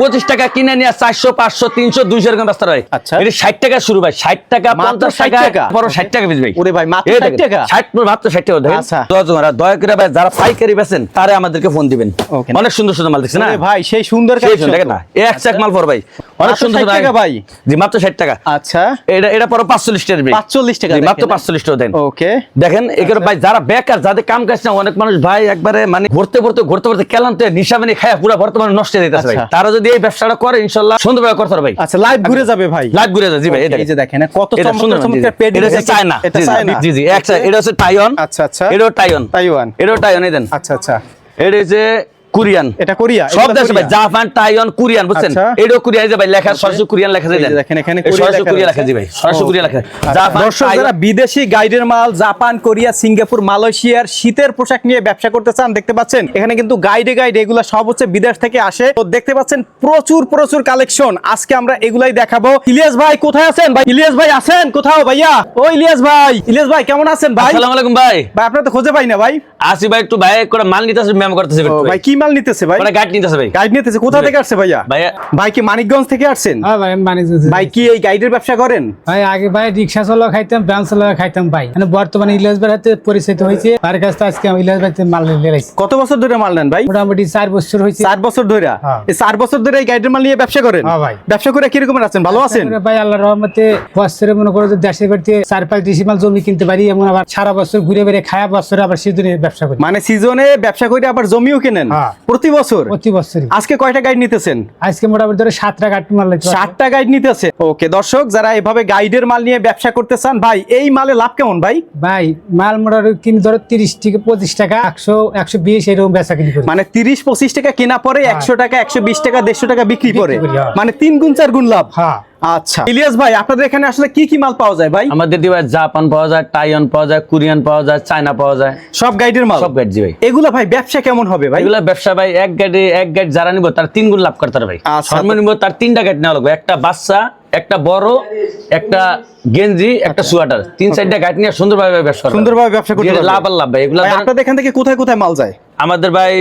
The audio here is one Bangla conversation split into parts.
পঁচিশ টাকা কিনে নিয়ে চারশো পাঁচশো তিনশো দুইশো এরকম ব্যস্ত হয় আচ্ছা। এটা ষাট টাকা শুরু ভাই ষাট টাকা পঞ্চাশ টাকা? বড় ষাট টাকা ওরে ভাই, মাত্র এই 60 টাকা? 60 মাত্র ষাট টাকা দেখেন। আচ্ছা। দশ জনের, দয়া করে ভাই যারা পাইকারি বেছেন তারা আমাদেরকে ফোন দিবেন। অনেক সুন্দর সুন্দর মাল দেখছেন না? ভাই সেই সুন্দর সেই দেখেন না? এক চাক মাল পর ভাই। অনেক সুন্দর 60 টাকা ভাই? জি মাত্র ষাট টাকা। আচ্ছা। এটা এটা পরে পাঁচচল্লিশ টাকা। 45 টাকা মাত্র? পাঁচচল্লিশ টাকা দেন। ওকে দেখেন এগুলো ভাই যারা বেকার যাদের কাম কাজ না অনেক মানুষ ভাই একবারে মানে ঘুরতে ঘুরতে ঘুরতে ঘুরতে কেলান্তে নিশা মানে খায় পুরো বর্তমানে নষ্ট হয়ে যেতেছে ভাই। আচ্ছা। তারা যদি এই ব্যবসাটা করে ইনশাল্লাহ সুন্দরভাবে করতে পারবে ভাই। আচ্ছা লাইভ ঘুরে যাবে ভাই। লাইভ ঘুরে যাবে জি ভাই এই যে দেখেন কত সুন্দর চমৎকার পেড এটা হচ্ছে চায়না। এটা চায়না। জি জি এক side, এটা হচ্ছে টাইওয়ান আচ্ছা আচ্ছা। এটাও টাইওয়ান টাইওয়ান এটাও টাইওয়ান এই দেন আচ্ছা আচ্ছা। এটা হচ্ছে কোরিয়ান। এটা কোরিয়া সব দেশে ভাই জাপান টাইওয়ান কোরিয়ান বুঝছেন? আচ্ছা। এটাও কোরিয়া যে ভাই লেখা সরাসরি কোরিয়ান লেখা যায় দেখেন, এখানে কোরিয়া সরাসরি লেখা কোরিয়া লেখা ভাই সরাসরি কোরিয়া লেখা আচ্ছা, জাপান দর্শক যারা বিদেশি গাইডের মাল জাপান কোরিয়া সিঙ্গাপুর মালয়েশিয়ার শীতের পোশাক নিয়ে ব্যবসা করতে চান দেখতে পাচ্ছেন এখানে কিন্তু গাইডে গাইডে এগুলো সব হচ্ছে বিদেশ থেকে আসে। তো দেখতে পাচ্ছেন প্রচুর প্রচুর কালেকশন। আজকে আমরা এগুলাই দেখাবো। ইলিয়াস ভাই কোথায় আছেন ভাই? ইলিয়াস ভাই আছেন কোথাও ভাইয়া? ও ইলিয়াস ভাই ইলিয়াস ভাই কেমন আছেন ভাই? আসসালামু আলাইকুম ভাই। ভাই আপনার তো খুঁজে পাই না ভাই। আসি ভাই একটু ভাই করে মাল নিতেছে ম্যাম করতেছে ভাই। কি মাল নিতেছে ভাই? ওরা গাইড নিতেছে ভাই। গাইড নিতেছে। কোথা থেকে আসছে ভাইয়া? ভাইয়া ভাই কি মানিকগঞ্জ থেকে আসছেন? হ্যাঁ ভাই বাণিজ্য ভাই কি এই গাইডের ব্যবসা করেন? ভাই আগে ভাই রিক্সা চালা খাইতাম ভ্যান চালা খাইতাম ভাই। মানে বর্তমানে ইলিয়াস ভাইয়ের হাতে পরিচিত হয়েছে। তার কাছ থেকে আজকে আমি ইলিয়াস ভাইতে মাল লেলাইছি কত বছর ধরে মাল নেন ভাই? মোটামুটি চার বছর হয়েছে। চার বছর ধরে? হ্যাঁ। এই চার বছর ধরে এই গাইডের মাল নিয়ে ব্যবসা করেন? হ্যাঁ ভাই। ব্যবসা করে কীরকম আছেন? ভালো আছেন? ভাই আল্লাহ রহমতে বছরে মনে করো যে দেশের বাড়িতে চার পাঁচ ডিসিমাল জমি কিনতে পারি এমন আবার সারা বছর ঘুরে বেড়ে খায়া বছরে আবার সিজনে ব্যবসা করি। মানে সিজনে ব্যবসা করে আবার জমিও কেনেন? হ্যাঁ। প্রতি বছর? প্রতি বছরই। আজকে কয়টা গাইড নিতেছেন? আজকে মোটামুটি ধরে সাত টাকা আট মাল ষাটটা গাইড নিতেছে। ওকে দর্শক যারা এভাবে গাইডের মাল নিয়ে ব্যবসা করতে চান ভাই এই মালে লাভ কেমন ভাই? ভাই মাল মোটামুটি কিনে ধরো তিরিশ থেকে পঁচিশ টাকা একশো একশো বিশ এরকম বেচা কিনি মানে তিরিশ পঁচিশ টাকা কেনা পরে হ্যাঁ। একশো টাকা একশো বিশ টাকা দেড়শো টাকা বিক্রি করে। বিক্রি করি, হ্যাঁ। মানে তিন গুণ চার গুণ লাভ। হ্যাঁ। আচ্ছা। ইলিয়াস ভাই আপনাদের এখানে আসলে কি কি মাল পাওয়া যায় ভাই? আমাদের দিবে জাপান পাওয়া যায় টাইওয়ান পাওয়া যায় কোরিয়ান পাওয়া যায় চায়না পাওয়া যায়। সব গাইডের মাল? সব গাইড জি ভাই। এগুলো ভাই ব্যবসা কেমন হবে ভাই? এগুলা ব্যবসা ভাই এক গাড়ি এক গাড়ি যারা নিব তার তিন গুণ লাভ করতে পারে ভাই। আচ্ছা। সর্বনিম্ন তার তিনটা গাড়ি নেওয়া লাগবে। একটা বাচ্চা একটা বড় একটা গেঞ্জি একটা সোয়াটার তিন চারটা গাড়ি নিয়ে সুন্দরভাবে ব্যবসা আচ্ছা। সুন্দরভাবে ব্যবসা করতে লাভ আর লাভ ভাই এগুলা আপনাদের এখান থেকে কোথায় কোথায় মাল যায়? আমাদের ভাই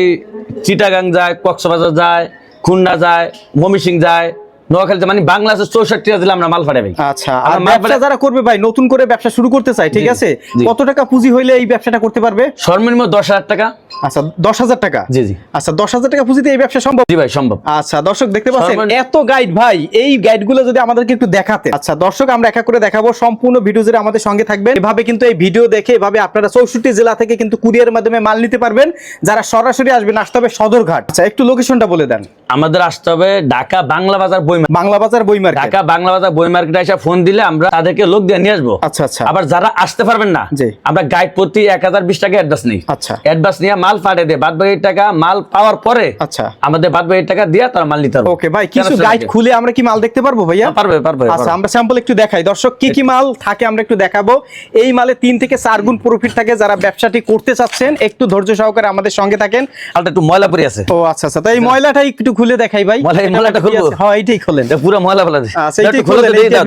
চিটাগাং যায় কক্সবাজার যায় খুলনা যায় মমিসিং যায় নোয়াখালী যায় মানে বাংলাদেশের চৌষট্টি জেলা আমরা মাল ফাটাই ভাই। আচ্ছা আর ব্যবসা যারা করবে ভাই নতুন করে ব্যবসা শুরু করতে চাই ঠিক আছে? কত টাকা পুঁজি হইলে এই ব্যবসাটা করতে পারবে? সর্বনিম্ন দশ হাজার টাকা। আচ্ছা দশ হাজার টাকা? জি, জি। আচ্ছা দশ হাজার টাকা পুঁজিতে এই ব্যবসা সম্ভব? জি ভাই সম্ভব। আচ্ছা দর্শক দেখতে পাচ্ছেন এত গাইড ভাই এই গাইড যদি আমাদেরকে একটু দেখাতে আচ্ছা দর্শক আমরা একা করে দেখাবো সম্পূর্ণ ভিডিও আমাদের সঙ্গে থাকবেন। এভাবে কিন্তু এই ভিডিও দেখে এভাবে আপনারা চৌষট্টি জেলা থেকে কিন্তু কুরিয়ারের মাধ্যমে মাল নিতে পারবেন। যারা সরাসরি আসবেন আসতে হবে সদরঘাট। আচ্ছা একটু লোকেশনটা বলে দেন। আমাদের আসতে হবে ঢাকা বাংলা বাজার বই বাংলা বাজার বই মার্কেট। ঢাকা বাংলা বাজার বই মার্কেটে এসে ফোন দিলে আমরা তাদেরকে লোক দিয়ে নিয়ে আসব। আচ্ছা আচ্ছা। আবার যারা আসতে পারবেন না আমরা গাইড প্রতি এক হাজার বিশ টাকা অ্যাডভান্স নিই। আচ্ছা। অ্যাডভান্স নিয়ে মাল পাঠিয়ে দেয় বাদ বাকি টাকা মাল পাওয়ার পরে আচ্ছা। আমাদের বাদ বাকি টাকা দিয়ে তারা মাল নিতে পারবে। ওকে ভাই কিছু গাইড খুলে আমরা কি মাল দেখতে পারব ভাইয়া? পারবে পারবে আচ্ছা আমরা স্যাম্পল একটু দেখাই। দর্শক কি কি মাল থাকে আমরা একটু দেখাবো। এই মালে তিন থেকে চার গুণ প্রফিট থাকে যারা ব্যবসাটি করতে চাচ্ছেন। একটু ধৈর্য সহকারে আমাদের সঙ্গে থাকেন। একটু ময়লা পরে আছে। ও আচ্ছা আচ্ছা। তো এই ময়লাটা একটু খুলে দেখাই ভাই। ময়লাটা খুলবো? হ্যাঁ এইটাই খোলেন এটা পুরো ফেলা আচ্ছা,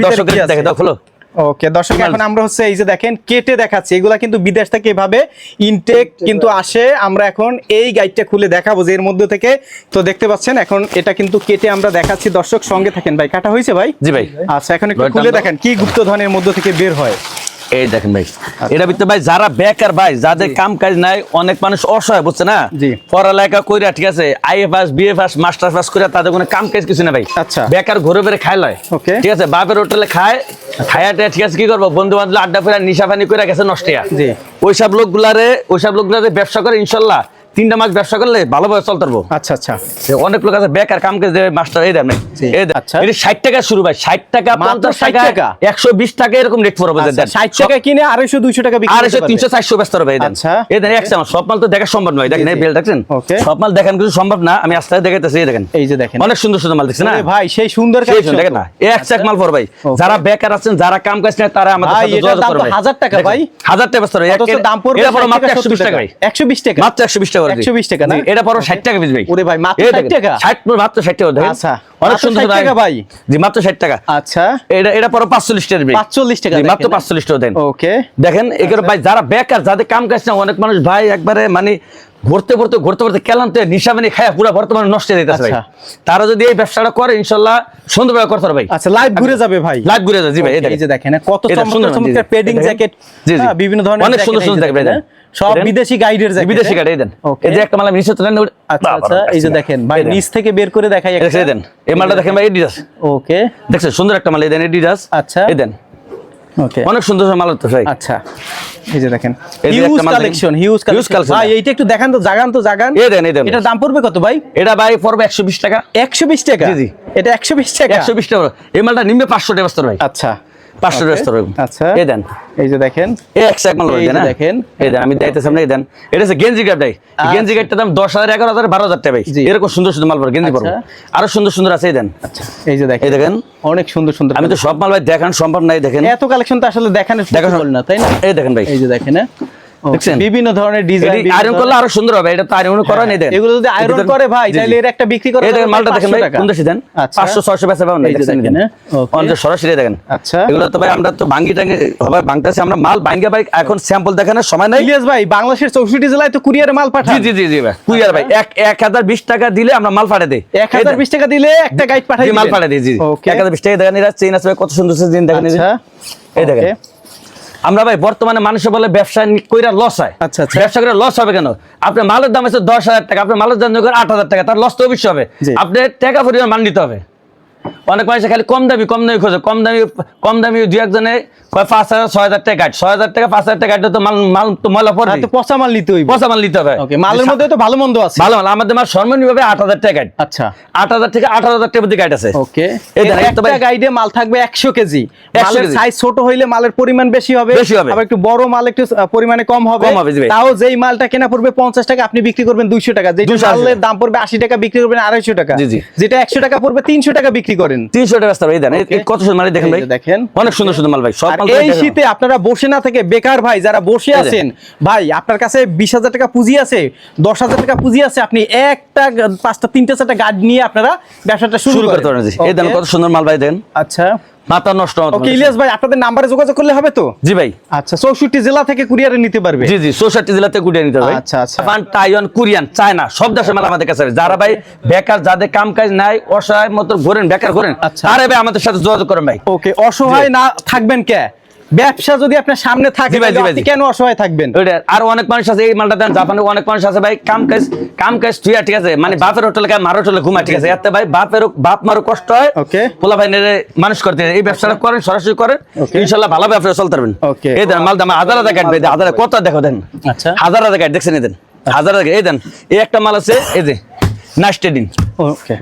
দর্শকের দেখে দাও খোলো। ওকে দর্শক এখন আমরা হচ্ছে এই যে দেখেন কেটে দেখাচ্ছি। এগুলা কিন্তু বিদেশ থেকে এভাবে ইনটেক কিন্তু আসে। আমরা এখন এই গাইডটা খুলে দেখাবো যে এর মধ্যে থেকে। তো দেখতে পাচ্ছেন এখন এটা কিন্তু কেটে আমরা দেখাচ্ছি। দর্শক সঙ্গে থাকেন ভাই। কাটা হয়েছে ভাই? জি ভাই। আচ্ছা এখন একটু খুলে দেখেন কি গুপ্তধনের মধ্যে থেকে বের হয়। এই দেখেন ভাই। এটা ভিতরে ভাই যারা বেকার ভাই যাদের কাম কাজ নাই অনেক মানুষ অসহায় বুঝছে না পড়ালেখা কইরা ঠিক আছে আইএফএস বিএফএস মাস্টার পাস করে তাদের কোনো কাম কাজ কিছু না ভাই আচ্ছা। বেকার ঘুরে বেড়ে খায় লয়. ঠিক আছে বাপের হোটেলে খায় খায়াতে ঠিক আছে কি করব বন্ধু বান্ধব আড্ডা ফেরা নিশা পানি করে গেছে নষ্ট জি। ওইসব লোকগুলারে ওইসব লোকগুলারে ব্যবসা করে ইনশাল্লাহ তিনটা মাস ব্যবসা করলে ভালোভাবে চলতে পারব। আচ্ছা আচ্ছা। অনেক লোক আছে বেকার কাম দেবে মাস্টার এই দেন আচ্ছা। এটা ষাট টাকা শুরু ভাই ষাট টাকা পঞ্চাশ টাকা? একশো বিশ টাকা এরকম রেট পড়বে আচ্ছা, ষাট টাকা কিনে আড়াইশো দুইশো টাকা আড়াইশো তিনশো চারশো ব্যস্ত হবে আচ্ছা। এই দেন এক সব মাল তো দেখা সম্ভব নয় দেখেন। বেল দেখছেন. সব মাল দেখান কিছু সম্ভব না আমি আস্তে আস্তে দেখাইতেছি এই দেখেন। এই যে দেখেন। অনেক সুন্দর সুন্দর মাল দেখছেন না? ভাই সেই সুন্দর দেখেন। না? এক চাক মাল পর ভাই। যারা বেকার আছেন যারা কাম কাজ নেই তারা আমাদের ভাই, সাথে যোগাযোগ করবে। হাজার টাকা ভাই। হাজার টাকা ব্যস্ত হবে দাম পড়বে এটা পড়ো 60 মাত্র টাকা, একশো বিশ টাকা একশো বিশ টাকা। মাত্র একশো বিশ টাকা করে দিই। 120 টাকা না? এটা পড়ো টাকা পিস ভাই ওরে ভাই, মাত্র 60 দেখেন, টাকা? 60 মাত্র টাকা আচ্ছা। অনেক সুন্দর টাকা ভাই জি মাত্র ষাট টাকা আচ্ছা এটা এটা টাকা ভাই। 45 টাকা মাত্র দেখেন। পাঁচচল্লিশ টাকা দেন ওকে দেখেন এগুলো ভাই যারা বেকার যাদের কাম কাজ না অনেক মানুষ ভাই একবারে মানে ঘুরতে ঘুরতে ঘুরতে ঘুরতে কেলান্তে নিশা মানে খায় পুরো বর্তমানে নষ্ট হয়ে যেতেছে ভাই। আচ্ছা। তারা যদি এই ব্যবসাটা করে ইনশাল্লাহ সুন্দরভাবে করতে পারবে ভাই। আচ্ছা লাইভ ঘুরে যাবে ভাই। লাইভ ঘুরে যায় জি ভাই এই এই যে দেখেন কত সুন্দর, চমৎকার পেডিং জ্যাকেট জি, জি। হ্যাঁ, বিভিন্ন ধরনের অনেক সুন্দর এই সুন্দর দেখবেন, হ্যাঁ। সব বিদেশি গাইডের জ্যাকেট বিদেশি কাটে দেন। ওকে এই যে একটা মালা নিচে তুলেন আচ্ছা আচ্ছা এই যে দেখেন ভাই নিচ থেকে বের করে দেখাই একটা। এই দেন এই মালটা দেখেন ভাই এডিডাস ওকে দেখছেন সুন্দর একটা মাল এই দেন এডিডাস আচ্ছা। এই দেন ওকে অনেক সুন্দর সুন্দর মাল ভাই। আচ্ছা এই যে দেখেন। হিউজ কালেকশন হিউজ কালেকশন ভাই। এইটা একটু দেখান তো জাগান তো জাগান। এই দেন এই দেন। এটা দাম পড়বে কত ভাই? এটা ভাই পড়বে একশো বিশ টাকা। 120 টাকা? জি, জি। এটা 120 টাকা? একশো বিশ টাকা। এই মালটা নিম্নে পাঁচশো টাকা বেচতে ভাই। আচ্ছা। পাঁচশো Okay, আচ্ছা। এই দেন। এই যে দেখেন। এই একশো এক মাল দেন দেখেন। এই দেন আমি দেখতেছি আপনি দেন। এটা হচ্ছে গেঞ্জি গার্ড ভাই গেঞ্জি গার্ডটা দাম দশ হাজার এগারো হাজার বারো হাজার টাকা ভাই। এরকম সুন্দর সুন্দর মাল পড়ে গেঞ্জি আচ্ছা। আরও সুন্দর সুন্দর আছে এই দেন। আচ্ছা। এই যে দেখেন। এই দেখেন। অনেক সুন্দর সুন্দর। আমি তো সব মাল ভাই দেখান সম্ভব নাই দেখেন। এত কালেকশন তো আসলে দেখানো দেখানো- না তাই না? এই দেখেন ভাই। এই যে দেখেন হ্যাঁ? দেখছেন? বিভিন্ন ধরনের ডিজাইন আয়রন করলে আরও সুন্দর হবে এটা তো আয়রন করা নেই দেন। এগুলো যদি আয়রন করে ভাই। তাহলে এর একটা বিক্রি করে মালটা দেখেন ভাই কোন দেশে দেন? আচ্ছা। পাঁচশো ছয়শো বেচা পাবেন এই দেখেন, হ্যাঁ? অনেক সরাসরি দেখেন। আচ্ছা। এগুলো তো ভাই আমরা তো ভাঙ্গি টাঙ্গি হবে ভাঙতেছি আমরা মাল ভাঙ্গে ভাই এখন স্যাম্পল দেখানোর সময় নাই। ইলিয়াস ভাই বাংলাদেশের চৌষট্টি জেলায় তো কুরিয়ারে মাল পাঠান। জি জি জি ভাই কুরিয়ার ভাই এক এক হাজার বিশ টাকা দিলে আমরা মাল পাঠিয়ে দিই। এক হাজার বিশ টাকা দিলে একটা গাইড পাঠাই জি, মাল। পাঠিয়ে দিই জি ওকে এক হাজার বিশ টাকা দেখেন এরা চেইন আছে কত সুন্দর জিন দেখেন এই আচ্ছা। এই দেখেন। আমরা ভাই বর্তমানে মানুষে বলে ব্যবসা কইরা লস হয়। আচ্ছা, আচ্ছা। ব্যবসা করে লস হবে কেন? আপনার মালের দাম আছে দশ হাজার টাকা আপনার মালের দাম আট হাজার টাকা তার লস তো অবশ্যই হবে। আপনি আপনার টাকা পরিমাণ মান নিতে হবে। অনেক মানুষ খালি কম দামি কম দামি খোঁজে। কম দামি কম দামি দু একজনে কয় পাঁচ হাজার ছয় হাজার টাকা গাইড ছয় হাজার টাকা পাঁচ হাজার টাকা তো মাল মাল তো ময়লা আর তো পচা মাল নিতে হইব। পচা মাল নিতে হবে। মালের মধ্যে তো ভালো মন্দ আছে। ভালো মাল আমাদের মাল সর্বনিম্ন ভাবে আট হাজার টাকা আচ্ছা। আট হাজার থেকে আট হাজার মধ্যে গাইড আছে ওকে। একটা গাইডে মাল থাকবে একশো কেজি। মালের সাইজ ছোট হইলে মালের পরিমাণ বেশি হবে। বেশি হবে। আবার একটু বড় মাল একটু পরিমাণে কম হবে। কম হবে, তাও যেই মালটা কেনা পড়বে পঞ্চাশ টাকা আপনি বিক্রি করবেন দুইশো টাকা। যেটা মালের দাম পড়বে আশি টাকা বিক্রি করবেন আড়াইশো টাকা। যেটা একশো টাকা পড়বে তিনশো টাকা বিক্রি করেন। তিনশো টাকা ভাই দেন. কত সুন্দর মাল দেখেন ভাই। দেখেন। অনেক সুন্দর সুন্দর মাল ভাই সব মাল এই শীতে আপনারা বসে না থেকে বেকার ভাই যারা বসে আছেন ভাই আপনার কাছে বিশ হাজার টাকা পুঁজি আছে দশ হাজার টাকা পুঁজি আছে আপনি একটা পাঁচটা তিনটে চারটা গাড়ি নিয়ে আপনারা ব্যবসাটা শুরু শুরু করতে পারেন এই দেন কত সুন্দর মাল ভাই দেন। আচ্ছা। মাথা নষ্ট ওকে ইলিয়াস ভাই আপনাদের নাম্বারে যোগাযোগ করলে হবে তো? জি ভাই। আচ্ছা চৌষট্টি জেলা থেকে কুরিয়ারে নিতে পারবে? জি জি চৌষট্টি জেলাতে কুরিয়ার নিতে হবে আচ্ছা, আচ্ছা। জাপান তাইওয়ান কোরিয়ান চায়না সব দেশের মাল আমাদের কাছে যারা ভাই বেকার যাদের কাম কাজ নাই অসহায় মতো ঘোরেন বেকার ঘোরেন আচ্ছা। আরে ভাই আমাদের সাথে যোগাযোগ করেন ভাই। ওকে অসহায় না থাকবেন কে? ব্যবসা যদি আপনার সামনে থাকে কেন অসহায় থাকবেন? আর অনেক মানুষ আছে এই মালটা দেন জাপানে অনেক মানুষ আছে ভাই কাম কাজ কাম কাজ তুই ঠিক আছে? মানে বাপের হোটেলে খায় মার হোটেলে ঘুমা ঠিক আছে? এতে ভাই বাপের বাপ মারও কষ্ট হয়। Okay. পোলা ভাই নেড়ে মানুষ করতে এই ব্যবসাটা করেন সরাসরি করেন। Okay. ইনশাল্লাহ ভালো ব্যবসা চলতে পারবেন. এই দেন মাল দাম হাজার হাজার কাটবে হাজার কত দেখো দেন। আচ্ছা। হাজার হাজার কাট দেখছেন এই দেন। হাজার হাজার এই দেন। এই একটা মাল আছে এই যে নাস্টেডিন ওকে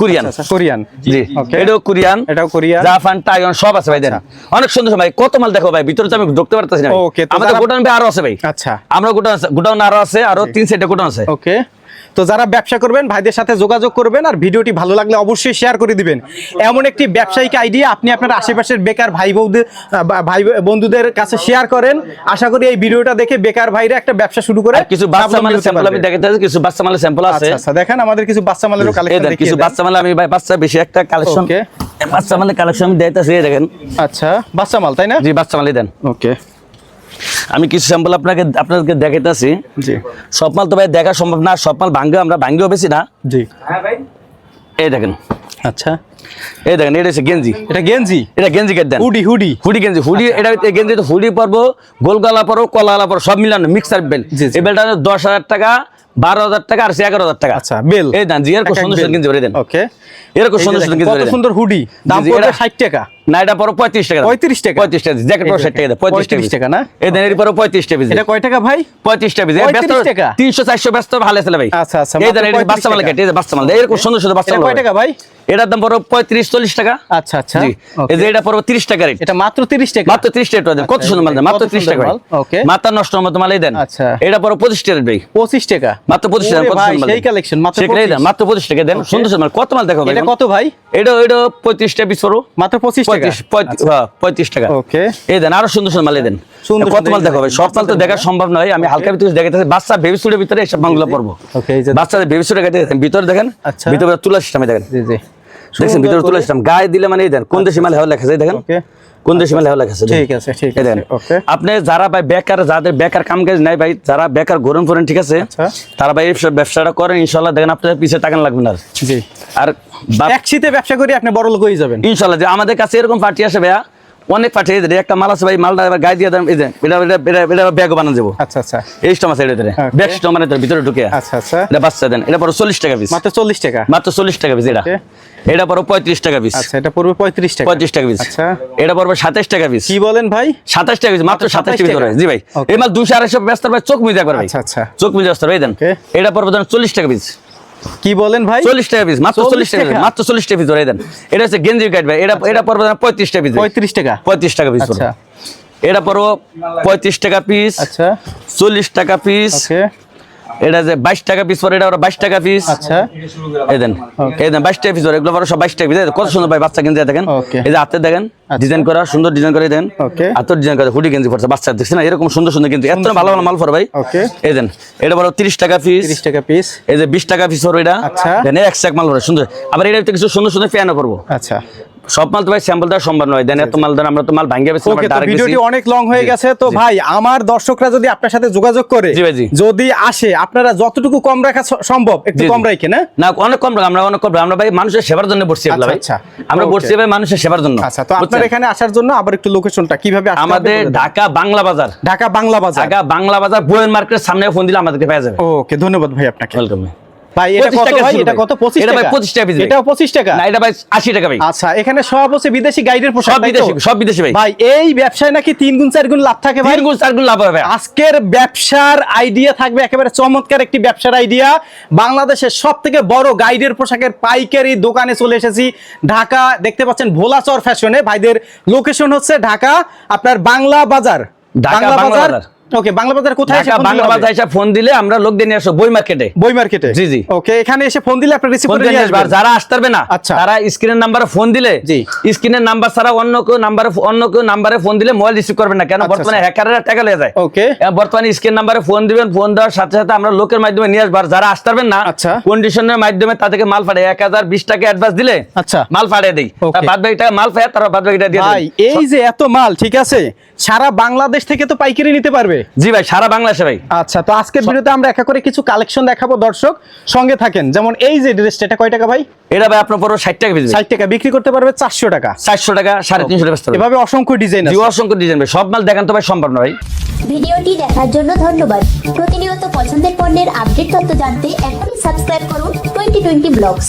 কোরিয়ান আচ্ছা কোরিয়ান জি Okay. এটাও কোরিয়ান এটাও কোরিয়ান। জাপান টাইওয়ান সব আছে ভাই দেন। অনেক সুন্দর ভাই কত মাল দেখো ভাই ভিতরে তো আমি ঢুকতে পারতাছি না ভাই। Okay, আমাদের গোডাউন ভাই আরও আছে ভাই। আচ্ছা। আমরা গোডাউন গোডাউন আরও আছে আরও তিন সেটে গোডাউন আছে। ওকে তো যারা ব্যবসা করবেন ভাইদের সাথে যোগাযোগ করবেন আর ভিডিওটি ভালো লাগলে অবশ্যই শেয়ার করে দিবেন। এমন একটি ব্যবসায়িক আইডিয়া আপনি আপনার আশেপাশের বেকার ভাই বৌদের ভাই বন্ধুদের কাছে শেয়ার করেন। আশা করি এই ভিডিওটা দেখে বেকার ভাইরা একটা ব্যবসা শুরু করে কিছু বাচ্চা মালের স্যাম্পল আমি দেখাতে আছি, কিছু বাচ্চা মালের স্যাম্পল আছে। আচ্ছা দেখেন আমাদের কিছু বাচ্চা মালেরও কালেকশন কিছু বাচ্চা মাল আমি ভাই বাচ্চা বেশি একটা কালেকশন. বাচ্চা মালের কালেকশন আমি দেখাইতেছি এই দেখেন। আচ্ছা বাচ্চা মাল তাই না? জি বাচ্চা মালই দেন। ওকে আমি কিছু স্যাম্পল আপনাকে আপনাদেরকে দেখাইতেছি জি। সব মাল তো ভাই দেখা সম্ভব না সব মাল ভাঙ্গে আমরা ভাঙ্গেও বেশি না। জি। এই দেখেন। আচ্ছা। এই দেখেন এটা হচ্ছে গেঞ্জি। এটা গেঞ্জি? এটা গেঞ্জি কেটে দেন। Hoodie hoodie. হুডি গেঞ্জি হুডি এটা এই গেঞ্জি তো হুডি পরবো গোলগলা পরো কলালা পরো সব মিলানো মিক্সার বেল। এই বেলটা দশ হাজার টাকা বারো হাজার টাকা আর সে এগারো হাজার টাকা। আচ্ছা বেল এই দেন জি এরকম সুন্দর সুন্দর গেঞ্জি ভরে দেন। ওকে এরকম সুন্দর সুন্দর গেঞ্জি সুন্দর হুডি। দাম পড়বে এটা- 60 টাকা। না এটা পরো পঁয়ত্রিশ টাকা 35 টাকা? পঁয়ত্রিশ টাকা জ্যাকেট পরো ষাট টাকা দেয় পঁয়ত্রিশ 35 টাকা না? এই দেন পঁয়ত্রিশ টাকা এটা কয় টাকা ভাই? পঁয়ত্রিশ টাকা 35 টাকা? তিনশো চারশো ব্যস্ত ভালো ভাই? আচ্ছা, আচ্ছা, এই দেন এটা বাচ্চা মাল কেটে বাচ্চা মাল এরকম সুন্দর সুন্দর বাচ্চা কয় টাকা ভাই? এটার দাম পড়ো পঁয়ত্রিশ চল্লিশ টাকা। আচ্ছা আচ্ছা। জি। এই যে এটা পড়ো তিরিশ টাকা। রেট এটা মাত্র 30 টাকা। মাত্র ত্রিশ টাকা কত আচ্ছা, সুন্দর মাল মাত্র ত্রিশ টাকা okay. মাথা নষ্ট মতো মালাই দেন। আচ্ছা। এটা পড়ো পঁচিশ টাকা ভাই। 25 টাকা। মাত্র পঁচিশ টাকা কত সুন্দর। কালেকশন মাত্র 25 মাত্র পঁচিশ টাকা দেন। সুন্দর সুন্দর কত মাল দেখো ভাই এটা কত ভাই? এটা এটা পঁয়ত্রিশ টাকা পিস পড়ো মাত্র 25 টাকা। পঁয়ত্রিশ পঁয়ত্রিশ হ্যাঁ, পঁয়ত্রিশ টাকা। ওকে। এই দেন আরও সুন্দর সুন্দর মাল দেন। কত মাল দেখো সব মাল তো দেখা সম্ভব নয় আমি হালকা ভিতরে দেখাতে বাচ্চা বেবি সুটের ভিতরে এইসব মালগুলো পড়ব বাচ্চাদের বেবি সুটে কেটে ভিতরে দেখেন আচ্ছা। ভিতরে তুলা সিস্টেমে দেখেন। দেখছেন ভিতরে তুলা আসলাম গায়ে দিলে মানে এই দেন কোন দেশে মাল লেখা যায় দেখেন। ওকে। কোন দেশে মেলা লেখা আছে ঠিক আছে ঠিক আছে ওকে। আপনি যারা ভাই বেকার যাদের বেকার কাম কাজ নাই ভাই যারা বেকার গরম করেন ঠিক আছে? আচ্ছা। তারা ভাই ব্যবসাটা করেন ইনশাআল্লাহ দেখেন আপনাদের পিছে টাকা লাগবে না আর। জি। আর এক শীতে ব্যবসা করি আপনি বড় লোক হয়ে যাবেন। ইনশাআল্লাহ যে আমাদের কাছে এরকম পার্টি আসে ভাইয়া অনেক পার্টি এই একটা মাল আছে ভাই মালটা এবার গায়ে দিয়ে দেন এই যে এটা এটা এটা ব্যাগ বানানো যাব। আচ্ছা আচ্ছা। এই স্টম আছে এটা ব্যাগ স্টম মানে ভিতরে ঢুকে। আচ্ছা আচ্ছা। এটা বাচ্চা দেন এটা পরে চল্লিশ টাকা পিস মাত্র চল্লিশ টাকা? মাত্র চল্লিশ টাকা পিস এটা. এটা পরে পঁয়ত্রিশ টাকা পিস আচ্ছা এটা পড়বে পঁয়ত্রিশ টাকা। পঁয়ত্রিশ টাকা পিস আচ্ছা। এটা পড়বে সাতাইশ টাকা পিস কি বলেন ভাই? সাতাশ টাকা পিস মাত্র সাতাশ 27 টাকা। পিস জি ভাই। এই মাল দুশো আড়াইশো ব্যস্ত ভাই চোখ মুজে ভাই। আচ্ছা আচ্ছা। চোখ মুজে আসতে ভাই দেন. এটা পড়বে ধরেন চল্লিশ টাকা পিস কি বলেন ভাই? চল্লিশ টাকা পিস মাত্র 40 চল্লিশ টাকা? মাত্র চল্লিশ টাকা পিস ধরে দেন। এটা হচ্ছে গেঞ্জি কাট ভাই এটা এটা পড়বে ধরেন পঁয়ত্রিশ টাকা পিস পঁয়ত্রিশ টাকা? পঁয়ত্রিশ টাকা পিস আচ্ছা। এটা পড়ব পঁয়ত্রিশ টাকা পিস আচ্ছা। চল্লিশ টাকা পিস ওকে। এটা যে বাইশ টাকা পিস পরে এটা বাইশ টাকা পিস আচ্ছা। এই দেন এই দেন বাইশ টাকা পিস এগুলো পরে সব বাইশ টাকা পিস কত সুন্দর ভাই বাচ্চা গেঞ্জি দেখেন। এই যে হাতে দেখেন ডিজাইন করা সুন্দর ডিজাইন করে দেন. হাতের ডিজাইন করা হুডি গেঞ্জি পড়ছে বাচ্চা দেখছেন এরকম সুন্দর সুন্দর কিন্তু এত ভালো ভালো মাল পরে ভাই। এই দেন এটা বড় তিরিশ টাকা পিস তিরিশ টাকা পিস এই যে বিশ টাকা পিস পড়বে এটা। আচ্ছা। এক এক মাল পরে সুন্দর। আবার এটা কিছু সুন্দর সুন্দর ফ্যানও করব আচ্ছা। সব মাল তো ভাই স্যাম্পল দেওয়া সম্ভব নয়। দেন এত মাল দেন আমরা তো মাল ভাঙ্গে বেছি ওকে তো ভিডিওটি অনেক লং হয়ে গেছে তো ভাই আমার দর্শকরা যদি আপনার সাথে যোগাযোগ করে জি ভাই, জি। যদি আসে আপনারা যতটুকু কম রাখা সম্ভব একটু জি, জি। কম রাখেন না অনেক কম টাকা, আমরা অনেক কম আমরা ভাই মানুষের সেবার জন্য বসছি এগুলা ভাই। আচ্ছা, আমরা বসছি ভাই মানুষের সেবার জন্য আচ্ছা তো আপনার এখানে আসার জন্য আবার একটু লোকেশনটা কীভাবে আসতে আমাদের ঢাকা বাংলা বাজার। ঢাকা বাংলা বাজার। ঢাকা বাংলা বাজার মার্কেটের সামনে ফোন দিলে আমাদেরকে যাবে ওকে ধন্যবাদ ভাই আপনাকে। ওয়েলকাম ভাই এটা 25 কত টাকা ভাই? এটা কত? 25 এটা ভাই 25 টাকা piece 25 টাকা। না এটা ভাই আশি টাকা ভাই। আচ্ছা এখানে সব হচ্ছে বিদেশি গাইডের পোশাক সব বিদেশি সব বিদেশি ভাই। ভাই এই ব্যবসায় নাকি তিন গুণ চার গুণ লাভ থাকে ভাই? গুণ গুণ লাভ হবে। আজকের ব্যবসার আইডিয়া থাকবে একেবারে চমৎকার একটি ব্যবসার আইডিয়া বাংলাদেশের সব থেকে বড় গাইডের পোশাকের পাইকারি দোকানে চলে এসেছি। ঢাকা দেখতে পাচ্ছেন ভোলাচর ফ্যাশনে। ভাইদের লোকেশন হচ্ছে ঢাকা আপনার বাংলা বাজার। বাংলা বাজার। ওকে বাংলা বাজার কোথায় এসে বাংলা বাজার এসে ফোন দিলে আমরা লোক দিয়ে নিয়ে আসব বই মার্কেটে বই মার্কেটে জি, জি। ওকে এখানে এসে ফোন দিলে আপনি রিসিভ করে নিয়ে। আসবেন যারা আসতে পারবে না আচ্ছা। তারা স্ক্রিনের নাম্বারে ফোন দিলে জি। স্ক্রিনের নাম্বার ছাড়া অন্য কেউ নাম্বারে অন্য কেউ নাম্বারে ফোন দিলে মোবাইল রিসিভ করবেন না কেন আচ্ছা, বর্তমানে আচ্ছা। হ্যাকাররা টাকা লেগে যায় ওকে বর্তমানে স্ক্রিন নাম্বারে ফোন দিবেন ফোন দেওয়ার সাথে সাথে আমরা লোকের মাধ্যমে নিয়ে আসব যারা আসতে পারবেন না আচ্ছা। কন্ডিশনের মাধ্যমে তাদেরকে মাল পাঠাই এক হাজার বিশ টাকা অ্যাডভান্স দিলে আচ্ছা। মাল পাঠিয়ে দিই বাদ বাকি টাকা মাল পাঠিয়ে তারা বাদ বাকিটা দিয়ে দেবেন। এই যে এত মাল ঠিক আছে সারা বাংলাদেশ থেকে তো পাইকারি নিতে পারবে জি ভাই সারা বাংলাদেশে ভাই। আচ্ছা তো আজকের ভিডিওতে আমরা একা করে কিছু কালেকশন দেখাবো দর্শক। সঙ্গে থাকেন যেমন এই যে ড্রেসটা এটা কয় টাকা ভাই? এটা ভাই আপনার পড়ো ষাট টাকা পিস ষাট টাকা বিক্রি করতে পারবে চারশো টাকা। চারশো টাকা সাড়ে তিনশো টাকা। এভাবে অসংখ্য ডিজাইন জি আছে। অসংখ্য ডিজাইন ভাই। সব মাল দেখান তো ভাই সম্ভব না ভাই। ভিডিওটি দেখার জন্য ধন্যবাদ। প্রতিনিয়ত পছন্দের পণ্যের আপডেট তথ্য জানতে এখনই সাবস্ক্রাইব করুন টোয়েন্টি টোয়েন্টি ব্লগস